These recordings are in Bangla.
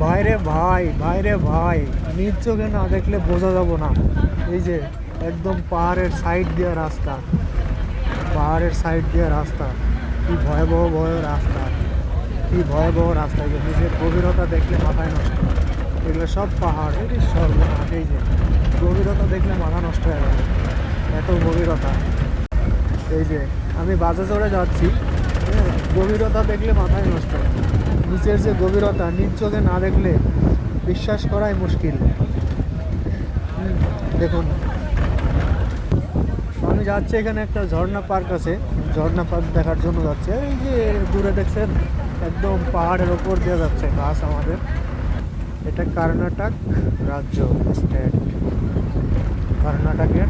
ভাইরে ভাই ভাইরে ভাই। নিজ চোখে না দেখলে বোঝা যাব না। এই যে একদম পাহাড়ের সাইড দিয়ে রাস্তা। পাহাড়ের সাইড দিয়ে রাস্তা। কি ভয়াবহ ভয় রাস্তা। কি ভয়াবহ রাস্তা। এই যে নিচের গভীরতা দেখলে মাথায় নষ্ট। এগুলো সব পাহাড়। যে সর্বনাশ। এই যে গভীরতা দেখলে মাথা নষ্ট হয়ে গেল এত গভীরতা। এই যে আমি বাসে চড়ে যাচ্ছি। হ্যাঁ, গভীরতা দেখলে মাথায় নষ্ট। নিচের যে গভীরতা নিজ চোখে না দেখলে বিশ্বাস করাই মুশকিল। দেখুন। আমি যাচ্ছি এখানে একটা ঝর্ণা পার্ক আছে। ঝর্ণা পার্ক দেখার জন্য যাচ্ছে। এই যে দূরে দেখছেন, একদম পাহাড়ের ওপর দিয়ে যাচ্ছে গাছ আমাদের। এটা কর্ণাটক রাজ্য, স্টেট। কর্ণাটকের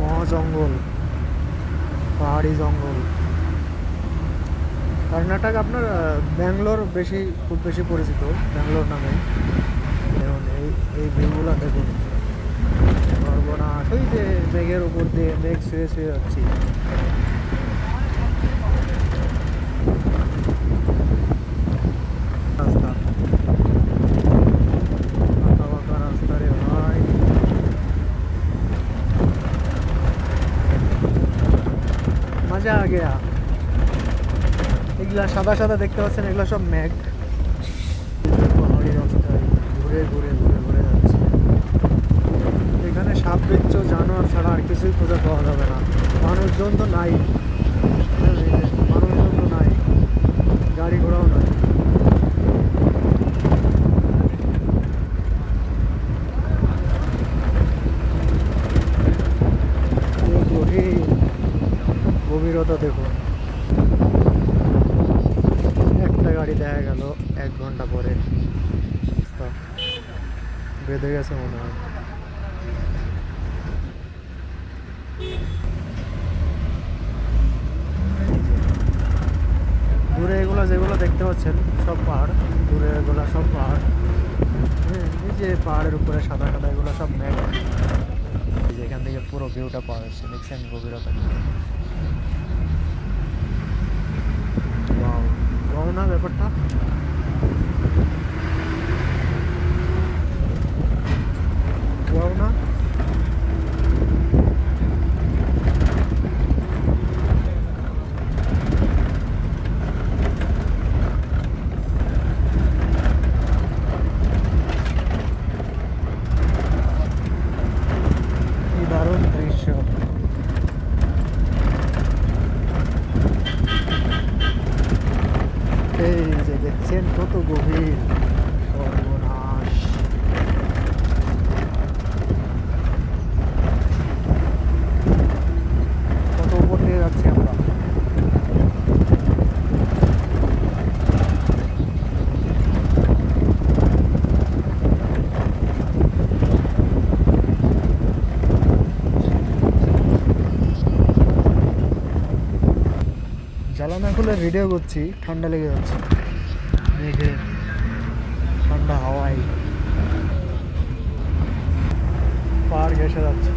মহাজঙ্গল, পাহাড়ি জঙ্গল। কর্ণাটক আপনার ব্যাঙ্গালোর বেশি, খুব বেশি পরিচিত, ব্যাঙ্গালোর নামে। দেখুন এই এই ভিউগুলো দেখুন। সর্বনাশ, ওই যে মেঘের উপর দিয়ে মেঘ শুয়ে শুয়ে যাচ্ছি। আঁকা বাঁকা সাদা সাদা দেখতে পাচ্ছেন, এগুলো সব ম্যাগ। পাহাড়ি রাস্তায় ঘুরে ঘুরে ঘুরে ঘুরে যাচ্ছে। এখানে সাপ বিচ্ছ জানোয়ার ছাড়া আর কিছুই খোঁজা পাওয়া যাবে না। মানুষজন তো নাই। মানুষজন তো নাই। গাড়ি ঘোড়াও নাই। গভীর গভীরতা দেখুন একটা গাড়ি দেখা গেল এক ঘণ্টা পরে। বেঁধে গেছে মনে হয়। দূরে এগুলো যেগুলো দেখতে পাচ্ছেন, সব পাহাড়। দূরে এগুলো সব পাহাড়। হ্যাঁ এই যে পাহাড়ের উপরে সাদা সাদা এগুলো সব মেঘ এই যে এখান থেকে পুরো ভিউটা পাওয়া যাচ্ছে, দেখছেন গভীরতা। না ব্যাপারটা Wow না কি দারুণ দৃশ্য এই যে দেখছেন কত গভীর সর্বনাশ কত উপর দিয়ে যাচ্ছি আমরা জ্বালানা খুলে ভিডিও করছি ঠান্ডা লেগে যাচ্ছে। মেঘে ঠান্ডা হাওয়ায়। পাহাড় ঘেসে যাচ্ছে।